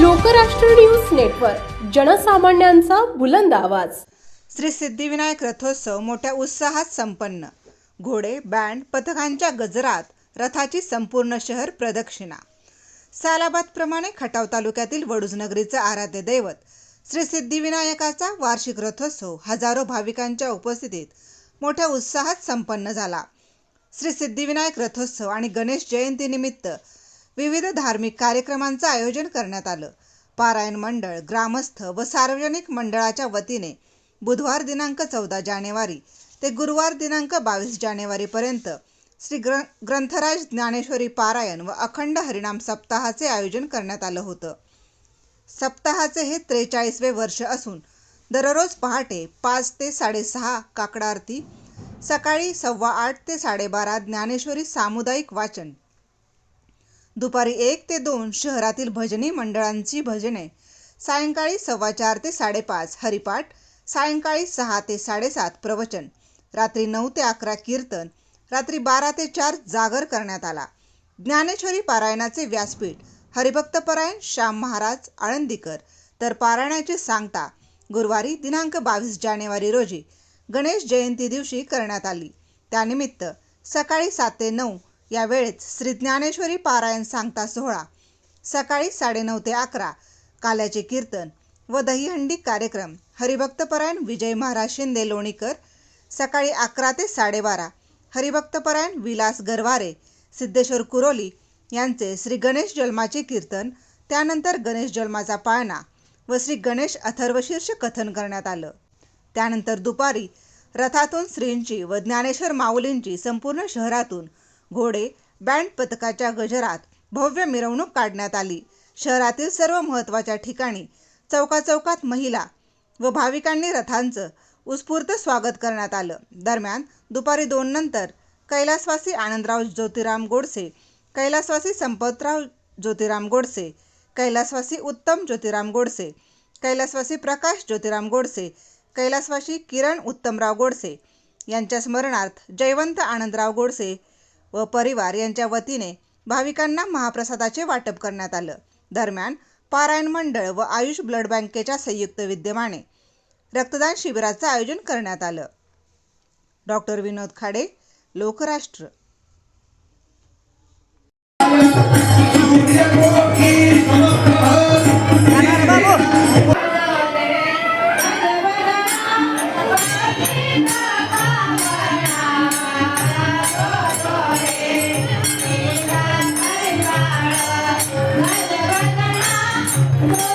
Lokrashtra news network जनसामान्यांचा बुलंद आवाज. श्री सिद्धिविनायक रथोत्सव मोठ्या उत्साहात संपन्न. घोडे बँड पथकांच्या गजरात रथाची संपूर्ण शहर प्रदक्षिणा. सालाबादप्रमाणे खटाव तालुक्यातील वडूजनगरीचं आराध्य दैवत श्री सिद्धिविनायकाचा वार्षिक रथोत्सव हजारो भाविकांच्या उपस्थितीत मोठ्या उत्साहात संपन्न झाला. श्री सिद्धिविनायक रथोत्सव आणि गणेश जयंतीनिमित्त विविध धार्मिक कार्यक्रमांचं आयोजन करण्यात आलं. पारायण मंडळ ग्रामस्थ व सार्वजनिक मंडळाच्या वतीने बुधवार दिनांक चौदा जानेवारी ते गुरुवार दिनांक बावीस जानेवारीपर्यंत श्री ग्र ग्रंथराज ज्ञानेश्वरी पारायण व अखंड हरिणाम सप्ताहाचे आयोजन करण्यात आलं होतं. सप्ताहाचे हे त्रेचाळीसवे वर्ष असून दररोज पहाटे पाच ते साडेसहा काकडारती सकाळी सव्वा आठ ते साडेबारा ज्ञानेश्वरी सामुदायिक वाचन दुपारी एक ते दोन शहरातील भजनी मंडळांची भजने. सायंकाळी सव्वा चार ते साडेपाच हरिपाठ सायंकाळी सहा ते साडेसात प्रवचन रात्री नऊ ते अकरा कीर्तन रात्री बारा ते चार जागर करण्यात आला. ज्ञानेश्वरी पारायणाचे व्यासपीठ हरिभक्तपरायण श्याम महाराज आळंदीकर. तर पारायणाची सांगता गुरुवारी दिनांक बावीस जानेवारी रोजी गणेश जयंती दिवशी करण्यात आली. त्यानिमित्त सकाळी सात ते नऊ या वेळेत श्री ज्ञानेश्वरी पारायण सांगता सोहळा सकाळी साडेनऊ ते अकरा. काल्याचे कीर्तन व दहीहंडी कार्यक्रम हरिभक्तपरायण विजय महाराज शिंदे लोणीकर सकाळी अकरा ते साडेबारा. हरिभक्तपरायण विलास गरवारे सिद्धेश्वर कुरोली यांचे श्री गणेश जन्माचे कीर्तन त्यानंतर गणेश जन्माचा पाळणा व श्री गणेश अथर्वशीर्ष कथन करण्यात आलं. त्यानंतर दुपारी रथातून श्रींची व ज्ञानेश्वर माऊलींची संपूर्ण शहरातून घोडे बँड पथकाच्या गजरात भव्य मिरवणूक काढण्यात आली. शहरातील सर्व महत्त्वाच्या ठिकाणी चौकाचौकात महिला व भाविकांनी रथांचं उत्स्फूर्त स्वागत करण्यात आलं. दरम्यान दुपारी दोन नंतर कैलासवासी आनंदराव ज्योतिराम गोडसे कैलासवासी संपतराव ज्योतिराम गोडसे कैलासवासी उत्तम ज्योतिराम गोडसे कैलासवासी प्रकाश ज्योतिराम गोडसे कैलासवासी किरण उत्तमराव गोडसे यांच्या स्मरणार्थ जयवंत आनंदराव गोडसे व परिवार यांच्या वतीने भाविकांना महाप्रसादाचे वाटप करण्यात आलं. दरम्यान पारायण मंडळ व आयुष ब्लड बँकेच्या संयुक्त विद्यमाने रक्तदान शिबिराचं आयोजन करण्यात आलं. Doctor Vinod Khade Lokrashtra. Thank you.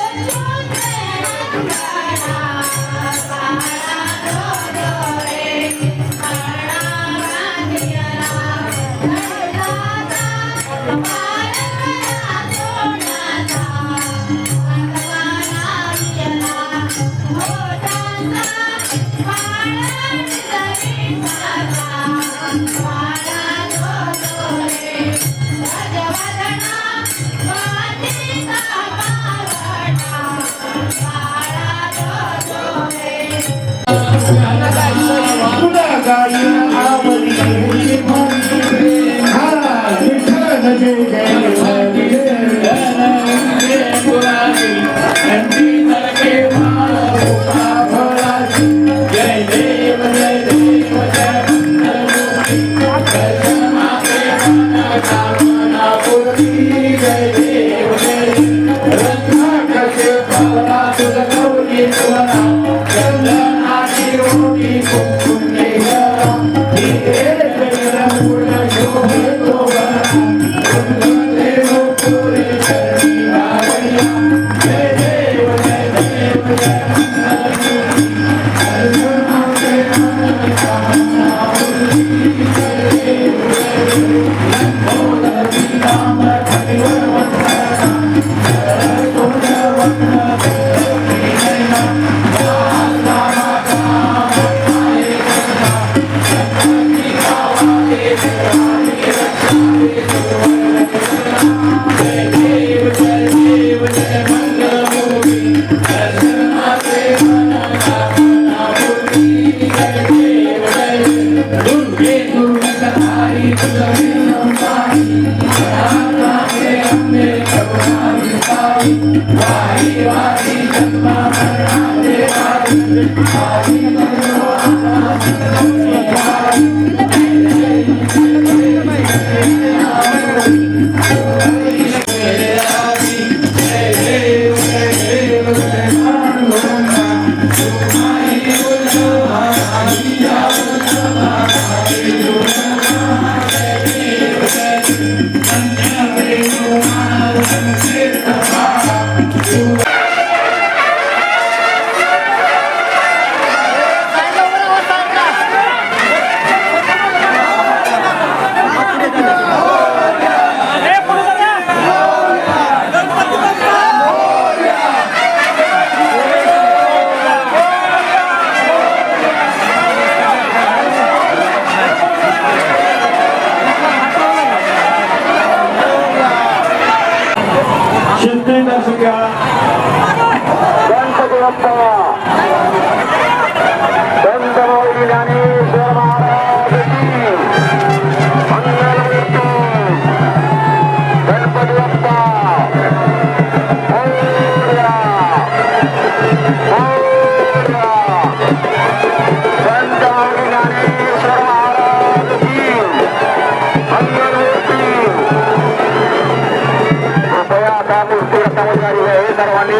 Şimdi ben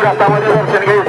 आता मध्ये दर्शन घेऊ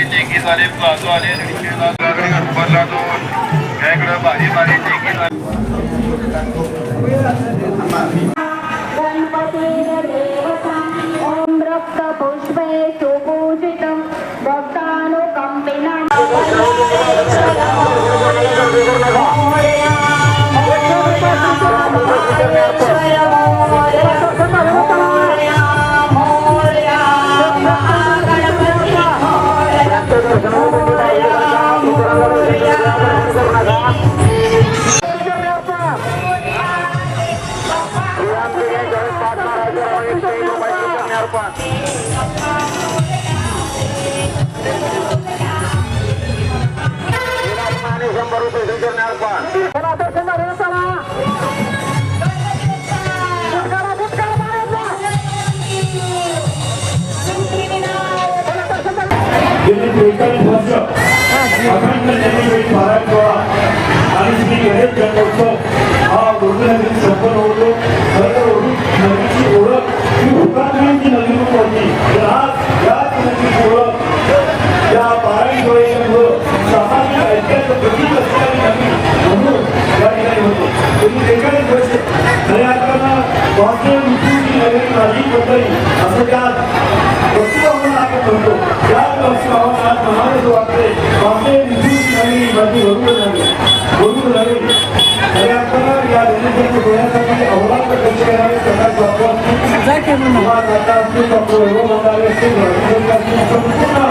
भारी टेकी झाले प्लाझो आले दीडशेला गणपतला दोन इकडे भारी भारी टेकी झाली पुष्पे सुपूजितं भक्तानुकम्पिनम् चार पाच शंभर रुपये करणार पाच त्रेचाळीस वर्ष अखंड महाराज आणि श्री गणेश जन्मोत्सव हा गुरुग्रह संपन्न करून सगळ्यांना या दोन्ही डोळ्यासाठी अवमान कशी करावे सगळ्यात जाता असतील डॉक्टर वैभव मंडळे असतील संपूर्ण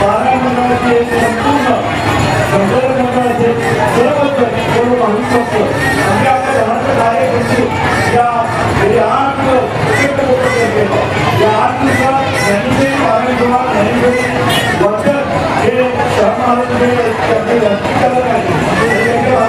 बारा मंडळाचे संपूर्ण संचालक मंडळाचे सर्वत्र सर्व माणूस असतो. आमच्या आपल्या धनाचं कार्य करतील या गेले आठ या आठ दिवसात त्यांचे कार्यक्रमात त्यांचे वर्तन हे शहर महाराष्ट्र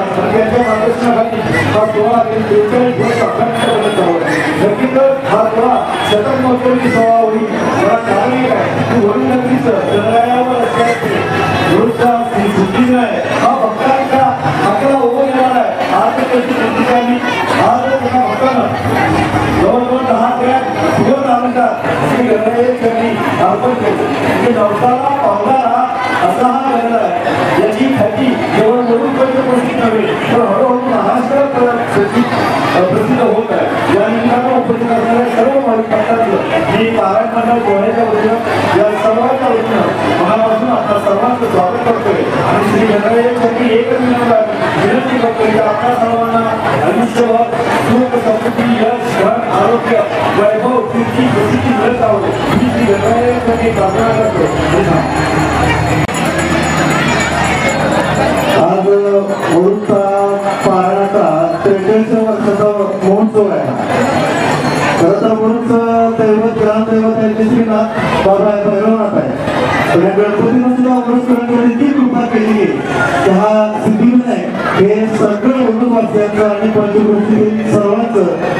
त्यांच्या मार्गदर्शनाखाली हा सोहळा गेली बेचाळीस वर्ष नक्कीच हा सोहळा शतक महोत्सवाची सोहळा स्वागत करतोय आणि श्री एकच विनंती करतोय की आपल्या सर्वांना आयुष्यभर सुख समृद्धी यश धन आरोग्य वैभव कीर्ती प्रसिद्धी मिळत आहोत ही श्री गणेश प्रार्थना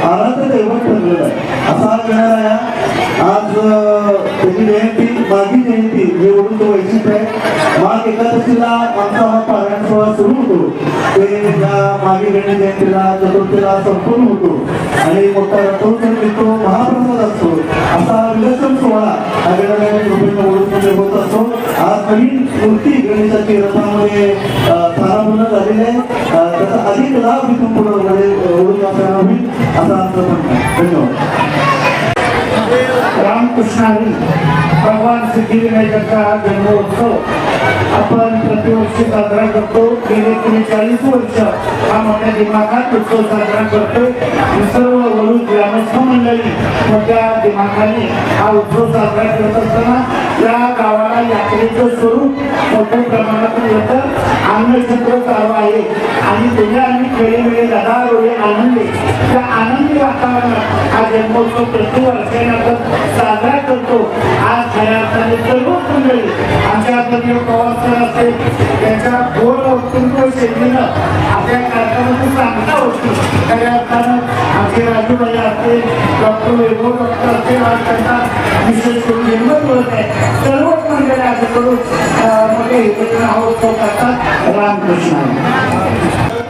आराध्य दैवत ठरलेलं आहे. असा हा गणर आहे. आज त्याची जयंती मागी जयंती निवडून तो वैशिष्ट्य आहे. माग एकादशीला आमचा हा पारायण सोहळा सुरू होतो. ते या मागी गणेश जयंतीला चतुर्थीला संपूर्ण होतो. आणि मोठा रथोत्सव मिळतो महाप्रसाद असतो. असा विलक्षण सोहळा हा गणरायाच्या कृपेनं ओळखमध्ये होत असतो. आज नवीन मूर्ती गणेशाची रथामध्ये अं, झालेली आहे. त्याचा अधिक लाभ इथून पुढे असा आमचं म्हणणं धन्यवाद रामकृष्ण भगवान सिद्धिविनायकाचा जन्मोत्सव. आपण प्रतिवर्षी साजरा करतो गेले त्रेचाळीस वर्ष हा मोठ्या दिमाखात उत्सव साजरा करतो. सर्व वडून ग्रामस्थ मंडळी मोठ्या दिमाखाने हा उत्सव साजरा करत असताना या यात्रेचं स्वरूप मोठ्या प्रमाणात येतं अन्नछत्र चालू आहे. आणि तुझ्या आम्ही खेळीमेळे दादा डोळे आनंदी. त्या आनंदी वातावरणात हा जन्मोत्सव प्रति वर्षानंतर साजरा करतो. आज खऱ्या अर्थाने सर्वच मंडळी आमच्या पत्नी प्रवासकर असते त्यांच्या गोड वक्तृत्व शैलीनं आपल्या कार्यक्रमाची सांगता होती. खऱ्या अर्थानं आमचे राजूबाई असते डॉक्टर वैभव डॉक्टर असते आज त्यांना विशेष करून हिंमत होत आहे. सर्वच मंडळी आजकडून मोठे हितून हा उत्सव करतात. रामकृष्ण.